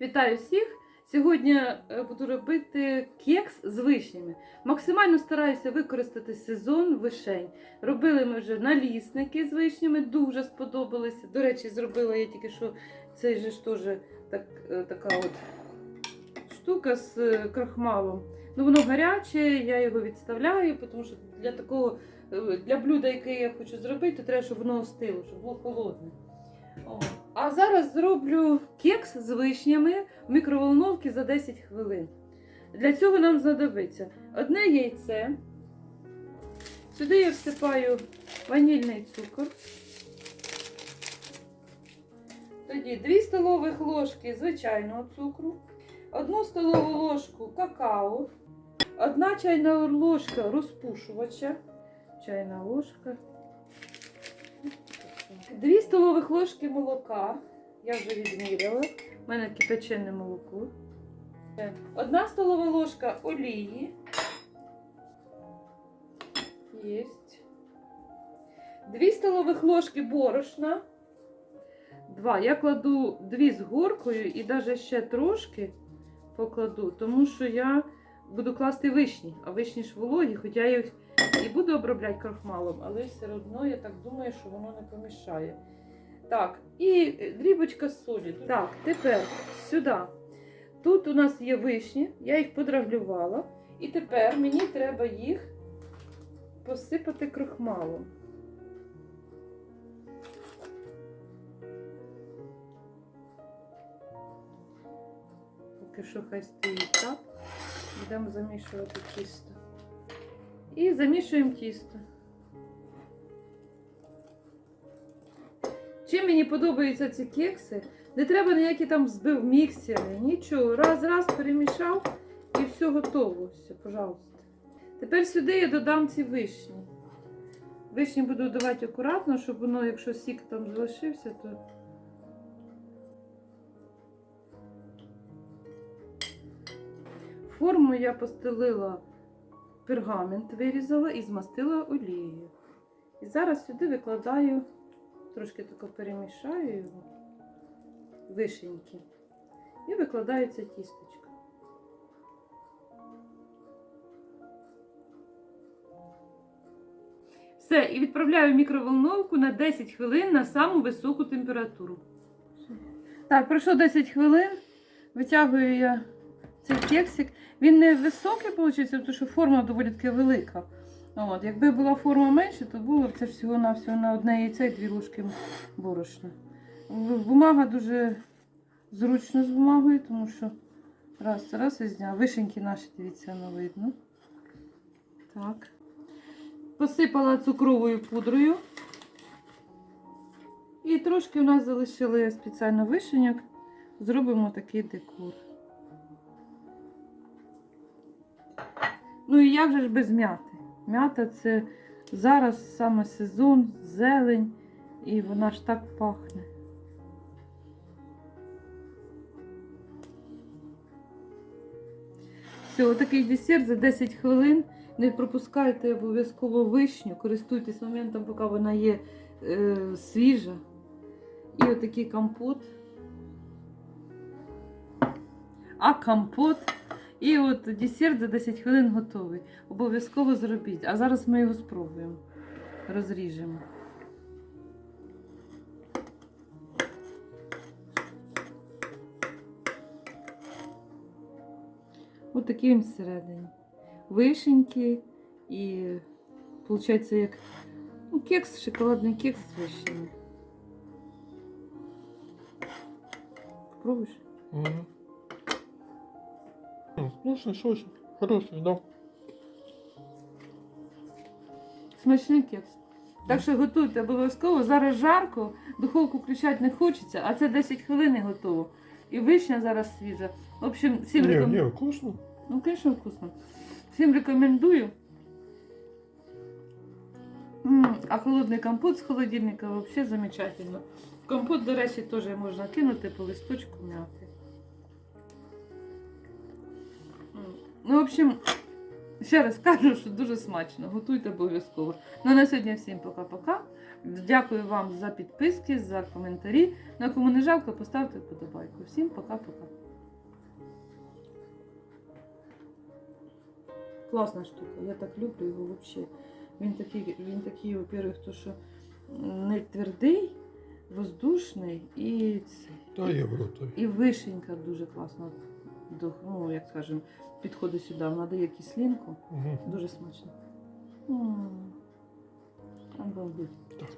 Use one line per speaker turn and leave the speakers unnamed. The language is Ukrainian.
Вітаю всіх! Сьогодні е, буду робити кекс з вишнями. Максимально стараюся використати сезон вишень. Робили ми вже налісники з вишнями, дуже сподобалися. До речі, зробила я тільки що цей же ж теж так, е, така от штука з е, крахмалом. Ну воно гаряче, я його відставляю, тому що для такого для блюда, яке я хочу зробити, треба, щоб воно остило, щоб було холодне. А зараз зроблю кекс з вишнями в мікроволновці за 10 хвилин. Для цього нам знадобиться одне яйце. Сюди я всипаю ванільний цукор. Тоді 2 столових ложки звичайного цукру, 1 столову ложку какао, 1 чайна ложка розпушувача, чайна ложка. 2 столових ложки молока. Я вже відміряла. У мене кипячене молоко. Одна столова ложка олії. Єсть. Дві столових ложки борошна. Два. Я кладу дві з горкою і навіть ще трошки покладу, тому що я буду класти вишні, а вишні ж вологі, хоча я їх і буду обробляти крахмалом, але все одно я так думаю, що воно не помішає. Так, і дрібочка солі. Так, тепер сюди. Тут у нас є вишні, я їх подраглювала. І тепер мені треба їх посипати крахмалом. Поки що хай стоїть так. Будемо замішувати тісто. І замішуємо тісто. Чим мені подобаються ці кекси? Не треба ніякі там збив міксери, нічого. Раз, раз перемішав і все готово. Все, пожалуйста. Тепер сюди я додам ці вишні. Вишні буду давати акуратно, щоб воно, якщо сік там залишився, то. Форму я постелила пергамент, вирізала і змастила олією. І зараз сюди викладаю, трошки тако перемішаю його, вишеньки. І викладаю це тісточко. Все, і відправляю мікроволновку на 10 хвилин на саму високу температуру. Так, пройшло 10 хвилин. Витягую я цей кексик. Він не високий, виходить, тому що форма доволі таки велика. От, якби була форма менше, то було б це всього на одне яйце і дві ложки борошна. Бумага дуже зручно з бумагою, тому що раз, раз і зняв. Вишеньки наші, дивіться, воно видно. Так. Посипала цукровою пудрою. І трошки у нас залишили спеціально вишеньок. Зробимо такий декор. Ну і як же ж без м'яти? М'ята це зараз саме сезон, зелень, і вона ж так пахне. Все, такий десерт за 10 хвилин. Не пропускайте обов'язково вишню, користуйтесь моментом, поки вона є е, свіжа. І отакий компот. А компот. І от десерт за 10 хвилин готовий. Обов'язково зробіть. А зараз ми його спробуємо. Розріжемо. Ось такий він всередині. Вишеньки і виходить як ну, кекс, шоколадний кекс з вишнями. Попробуєш?
Мгм. Вкусный, сочный, хороший, да.
Смачний кекс. Так що готуйте обов'язково. Зараз жарко, духовку включати не хочеться, а це 10 хвилин і готово. І вишня зараз свіжа. В общем, всім
Не,
рекомендую.
не, вкусно.
Ну, звісно, вкусно. Всім рекомендую. М, А холодний компот з холодильника взагалі замечательно. В компот, до речі, теж можна кинути по листочку м'яти. Ну, в общем, ще раз кажу, що дуже смачно. Готуйте обов'язково. Ну на сьогодні всім пока-пока. Дякую вам за підписки, за коментарі. Ну, на кому не жалко, поставте вподобайку. Всім пока-пока. Класна штука, я так люблю його взагалі. Він такий, він такий, во-первых, то що не твердий, воздушний і цей.
Та євро той.
І вишенька дуже класна до, ну, як скажемо, підходить сюди, вона дає кислинку.
Угу.
Дуже смачно. М. Обалдеть.
Так.